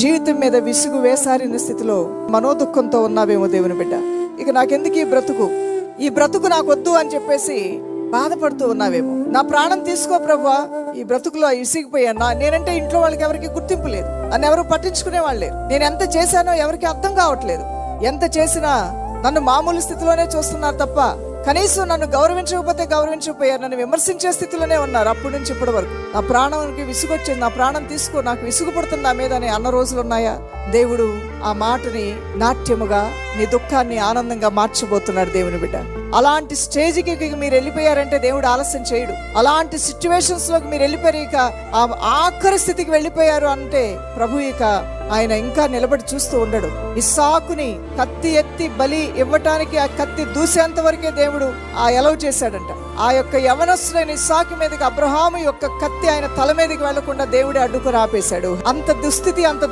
జీవితం మీద విసుగు వేసారిన స్థితిలో మనోదుఖంతో ఉన్నావేమో దేవుని బిడ్డ. ఇక నాకెందుకు ఈ బ్రతుకు? ఈ బ్రతుకు నాకు వద్దు అని చెప్పేసి బాధపడుతూ ఉన్నావేమో. నా ప్రాణం తీసుకో ప్రభా ఈ బ్రతుకులో ఇసిగిపోయాను నేనంటే ఇంట్లో వాళ్ళకి ఎవరికి గుర్తింపు లేదు. నన్ను ఎవరు పట్టించుకునే వాళ్ళు లేరు. నేను ఎంత చేశానో ఎవరికి అర్థం కావట్లేదు. ఎంత చేసినా నన్ను మామూలు స్థితిలోనే చూస్తున్నారు తప్ప కనీసం నన్ను గౌరవించకపోతే గౌరవించకపోయారు నన్ను విమర్శించే స్థితిలోనే ఉన్నారు. అప్పటి నుంచి ఇప్పటి వరకు. నా ప్రాణానికి విసుగొచ్చింది నా ప్రాణం తీసుకో నాకు విసుగు పడుతుంది నా మీద అని అన్న రోజులు ఉన్నాయా? దేవుడు ఆ మాటని నాట్యముగా నీ దుఃఖాన్ని ఆనందంగా మార్చబోతున్నాడు దేవుని బిడ్డ. అలాంటి స్టేజ్కి మీరు వెళ్ళిపోయారంటే దేవుడు ఆలస్యం చేయడు. అలాంటి సిచ్యువేషన్స్లోకి మీరు వెళ్ళిపోయారు ఇక ఆ ఆఖరి స్థితికి వెళ్ళిపోయారు అంటే ప్రభు ఇక ఆయన ఇంకా నిలబడి చూస్తూ ఉండడు. ఇస్సాకుని కత్తి ఎత్తి బలి ఇవ్వటానికి ఆ కత్తి దూసేంత వరకే దేవుడు ఆ ఎలవ్ చేశాడంట. ఆ యొక్క యవనస్తుడైన ఇస్సాకు మీదకి అబ్రహాము యొక్క కత్తి ఆయన తల మీదకి వెళ్ళకుండా దేవుడే అడ్డుకు రాపేశాడు అంత దుస్థితి అంత